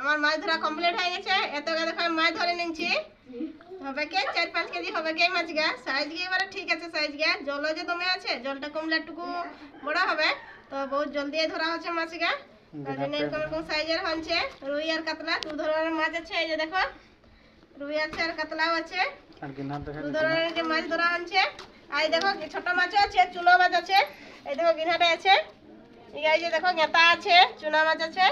আমার মাছ ধরা কমপ্লিট হয়ে গেছে। এত দেখো আমি মাছ ধরে নিচ্ছি হবে কে? চার পাঁচ কেজি হবে কে মাছ গা? সাইজ গিয়ে এবারে ঠিক আছে সাইজ গা জলও যে দমে আছে জলটা কমলে একটুকু বড় হবে। তো বহুত জলদি ধরা হচ্ছে মাছ গা। তার জন্য এরকম এরকম সাইজের হচ্ছে রুই আর কাতলা দু ধরনের মাছ আছে এই যে দেখো। রুই আছে আর কাতলাও আছে। দু ধরনের যে মাছ ধরা হচ্ছে। আর দেখো ছোট মাছও আছে চুলো মাছ আছে। এই দেখো গিনাটা আছে। এই যে দেখো গেতা আছে চুনা মাছ আছে।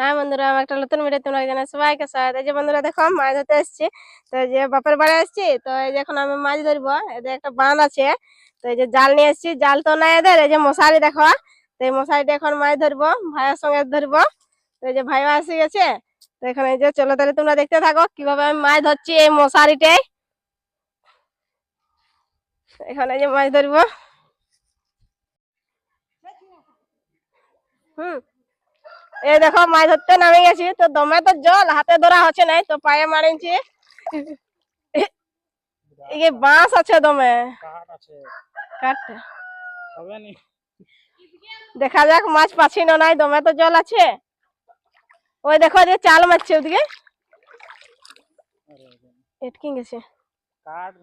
হ্যাঁ বন্ধুরা, আমার একটা নতুন ভিডিও তোমরা জানাই সবাইকে স্বাগত। এই যে বন্ধুরা দেখো, মাছ ধরতে এসেছি। তো যে বাপের বাড়ি এসেছি তো এই যে এখন আমি মাছ ধরবো। এদের একটা বাঁধ আছে, তো এই যে জাল নিয়ে এসেছি। জাল তো নাই এদের, এই যে মশারি দেখো। তো এই মশারিটা এখন মাছ ধরবো, ভাইয়ের সঙ্গে ধরবো। তো এই যে ভাইও এসে গেছে। তো এখানে এই যে, চলো তাহলে তোমরা দেখতে থাকো, কীভাবে আমি মাছ ধরছি এই মশারিটাই। এখানে এই যে মাছ ধরবো। হুম। এই দেখো মাছ ধরতে নামে গেছি। তো দমে তো জল হাতে ধরা হচ্ছে নাই তো পায়ে মারিছি এই বাঁশ আছে দমে? দেখা যাক মাছ পাচ্ছি না নাই দমে তো জল আছে। ওই দেখো যে চাল মারছে ওদিকে। এটকে গেছে।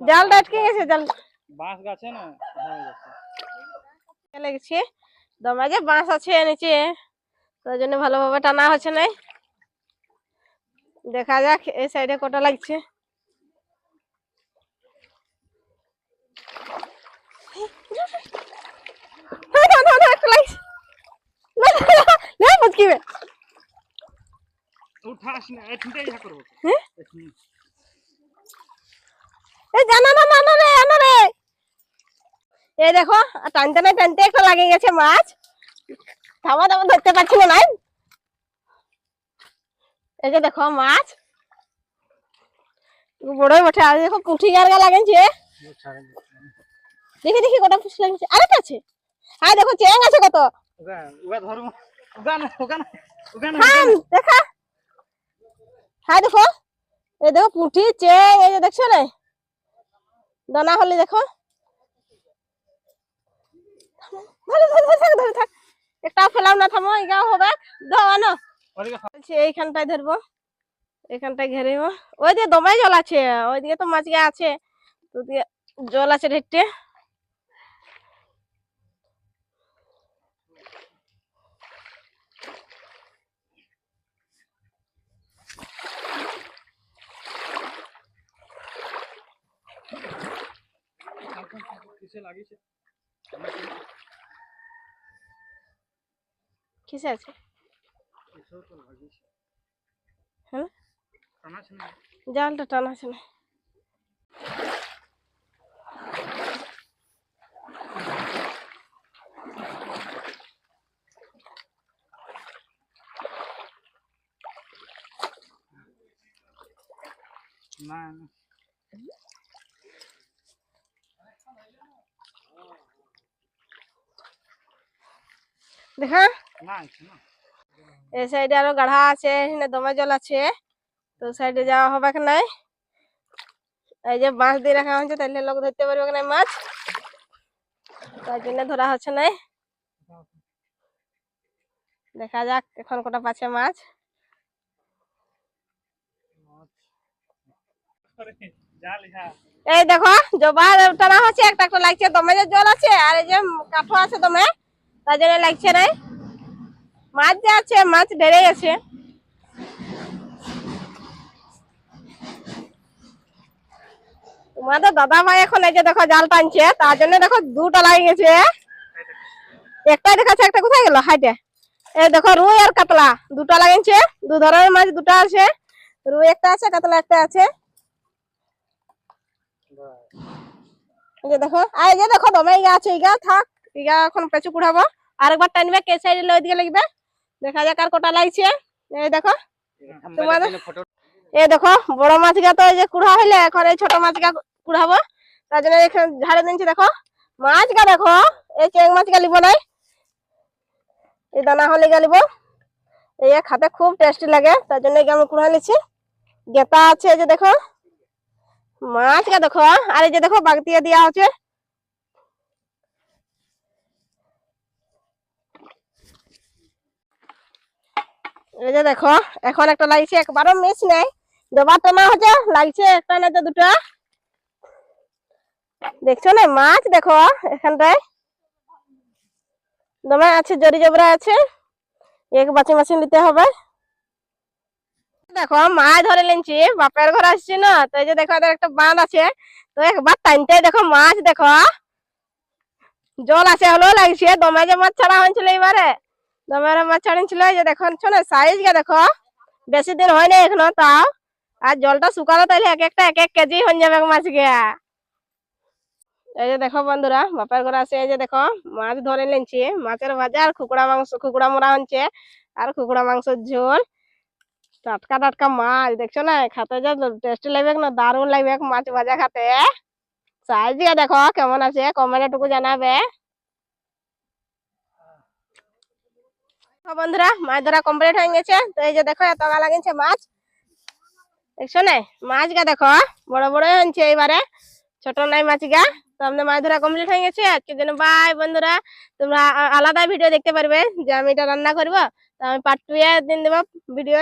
জালটা এটকে গেছে জাল বাঁশ গাছে না? গেছে। লেগেছে দমে যে বাঁশ আছে নিচে। তার জন্য ভালোভাবে টানা হচ্ছে নাই দেখা যাক এই সাইডে কটা লাগছে না, না, না, না। না, না, না, না, না হ্যাঁ? না, না, না, না না। এই দেখো টানতে না টানতে একটা লাগে গেছে মাছ থামা থামা ধরতে পারছি না, এই। যে দেখো মাছ। বড়ই বটে, আর দেখো পুঁটি গার্গা লাগেছে দেখি দেখি কটা পুঁটি লাগেছে আরেকটা আছে। আর দেখো চেং আছে কত। দেখা। হ্যাঁ দেখো। এই দেখো পুঁটি চেং, এই যে দেখছ না। দানা হলে দেখো। ধরে ধরে থাক ধরে, থাক। একটাও ফেলাও না থামো এগাও হবে। ধোয়া না ওদিকে সব- বলছি এইখানটায় ধরবো। এইখানটায় ঘেরেব ওই দিয়ে দমাই জল আছে ওইদিকে তো মাছ গা আছে। তো দিয়ে জল আছে কিসে লাগিয়েছে? কিসে আছে? হ্যাঁ জালটা টানা আছে না। দেখা। এই সাইডে আরও গাঢ়া আছে দমে জল আছে। তো সাইডে যাওয়া হবে নাই? এই যে বাঁশ দিয়ে রাখা হয়েছে তাহলে লোক ধরতে পারবে নাই মাছ? তার জন্য ধরা হচ্ছে নাই। দেখা যাক এখন কটা পাচ্ছে মাছ। এই দেখো জবা টানা হচ্ছে, একটা একটা লাগছে, দমে যে জল আছে, আর এই যে কাঠো আছে দমে, তার জন্য লাগছে নাই। মাছ যে আছে, মাছ বেড়ে গেছে। তোমাদের দাদা ভাই এখন এই যে দেখো জাল টানছে, তার জন্য দেখো দুটা লাগে গেছে। একটাই দেখাচ্ছে, একটা কোথায় গেল? হাইটে। এই দেখো রুই আর কাতলা, দুটা লাগিয়েছে দু ধরনের মাছ দুটা আছে। রুই একটা আছে, কাতলা একটা আছে। দেখো আর এই যে দেখো দমে ইগা আছে ইগা থাক ইগা এখন পেঁচু কুড়াবো। আরেকবার টানবে, কে সাইডে লই দিকে লাগবে দেখা যাক আর কটা লাগছে। এই দেখো তোমাদের এই দেখো বড় মাছ গা তো এই যে কুড়া হইলে এখন এই ছোট মাছ গা কুড়াবো। তার জন্য এখানে ঝাড়ে দিচ্ছি দেখো। মাছ গা দেখো এই চেং মাছ গা লিব নাই। এই দানা হলে গা লিব। এই খাতে খুব টেস্টি লাগে তার জন্য আমি কুড়া নিচ্ছি। গেতা আছে এই যে দেখো। মাছ গা দেখো আর এই যে দেখো বাগতিয়া দিয়া হচ্ছে এই যে দেখো, এখন একটা লাগছে একবারও মিস নেই। দুবার টানা হচ্ছে, লাগছে একটা না দুটো। দেখছ না, মাছ দেখো এখানটায়। দমে আছে, জরি জবরা আছে। এক বাছি মাছি নিতে হবে। দেখো, মাছ ধরে নিচ্ছি বাপের ঘর আসছি না, তো এই যে দেখো, এদের একটা বাঁধ আছে। তো একবার টানতে দেখো মাছ, দেখো। জল আছে হলো লাগছে, দমে যে মাছ ছাড়া হয়েছিল এবারে দমের মাছ ছাড়িয়েছিল যে দেখো না সাইজ কে দেখো। বেশি দিন হয়নি এখনও তাও। আর জলটা শুকালো তাহলে এক একটা, এক এক কেজি হয়ে যাবে মাছ গিয়া এই যে দেখো বন্ধুরা, বাপের ঘরে আছে, এই যে দেখো, মাছ ধরে নিচ্ছি মাছের ভাজা আর কুকুড়া মাংস কুকুড়া মোড়া হচ্ছে আর কুকুড়া মাংসের ঝোল। টাটকা টাটকা মাছ, দেখছ না? খাতে যা টেস্টি লাগবে না, দারুণ লাগবে মাছ ভাজা খাতে। সাইজ দেখো, কেমন আছে? কমেন্টে টুকু জানাবে। বন্ধুরা, মাছ ধরা কমপ্লিট হয়ে গেছে। তো এই যে দেখো, এত গা লাগিয়েছে মাছ। দেখছ না? মাছ গা দেখো, বড় বড় হয়েছে এইবারে। ছোট নাই মাছ গা। তো আমাদের মাছ ধরা কমপ্লিট হয়ে গেছে। আজকের জন্য বাই বন্ধুরা। তোমরা আলাদা ভিডিও দেখতে পারবে যে আমি এটা রান্না করব। তো আমি পার্ট টু দিন দেবো ভিডিও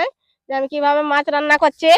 যে আমি কীভাবে মাছ রান্না করছি।